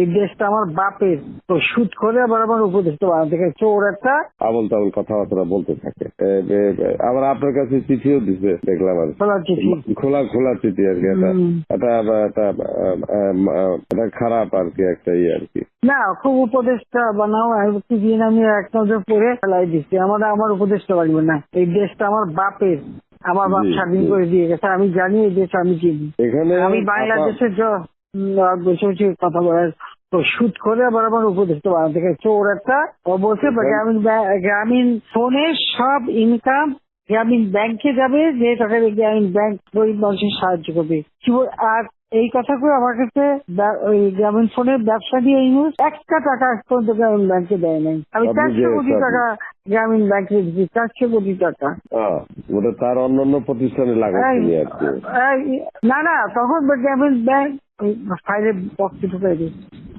এই দেশটা আমার বাপের। তো সুদ করে আবার আমার উপদেশটা বানাতে গেছে। চোর একটা আবল তাবল কথাবার্তা বলতে থাকে। আবার আপনার কাছে চিঠিও দিছে দেখলাম আর। খোলা চিঠি। খোলা খোলা চিঠি আর কি। এটা এটা এটা খারাপ আর কি একটা ইয়ে আর কি। না খুব উপদেশটা বানাও দিন আমি এক নজর পরে ফেলাই দিচ্ছি। আমার আমার উপদেশটা বাড়বে না। এই দেশটা আমার বাপের। আমার বাপ স্বাধীন করে দিয়ে গেছে আমি জানি এই দেশ আমি চিনি। এখানে আমি বাংলাদেশের বসে বসে কথা বলার তো শুট করে আবার আমার উপদেশটা বানাতে গেছে চোর একটা বলছে গ্রামীণ গ্রামীণ ফোনে সব ইনকাম গ্রামীণ ব্যাংকে যাবে যে টাকা গ্রামীণ ব্যাংক গরিব মানুষের সাহায্য করবে। আর এই কথা করে আমার কাছে ওই গ্রামীণ ফোনের ব্যবসা দিয়ে এই নিউজ একটা টাকা পর্যন্ত গ্রামীণ ব্যাংকে দেয় নাই। আমি চারশো কোটি টাকা গ্রামীণ ব্যাংকে দিচ্ছি চারশো কোটি টাকা। ওটা তার অন্যান্য প্রতিষ্ঠানে এই- না না তখন গ্রামীণ ব্যাংক फ़ायदे पॉजिटिव होते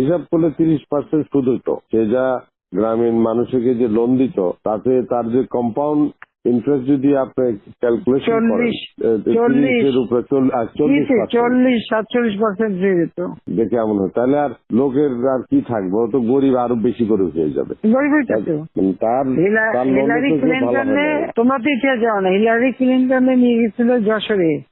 হিসাব করলে তিরিশ পার্সেন্ট সুদ হইতো। সে যা গ্রামীণ মানুষকে যে লোন দিত তাতে তার যে কম্পাউন্ড ইন্টারেস্ট যদি আপনি ক্যালকুলেশন করেন চল্লিশ, আহ, উপরে চল্লিশ দিছে, percent। চল্লিশ সাতচল্লিশ পার্সেন্ট হয়ে যেত দেখে এমন হয়। তাহলে আর লোকের আর কি থাকবে? তো গরিব আরও বেশি করে হয়ে যাবে। তো? তার হিলারি ক্লিন্টনে তোমরা তো ইতিহাস জানো না হিলারি ক্লিন্টনে নিয়ে গেছিল যশোরে।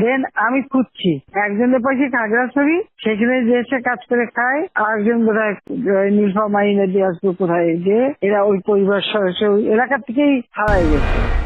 দেন আমি খুঁজছি। একজনের পাশে খাগড়াছড়ি, সেখানে যে এসে কাজ করে খায়, আরেকজন বোধহয় বোধ হয় নীলফামারী নদী আসবে কোথায় যে, এরা ওই পরিবার সদস্য এলাকা থেকেই হারাই গেছে।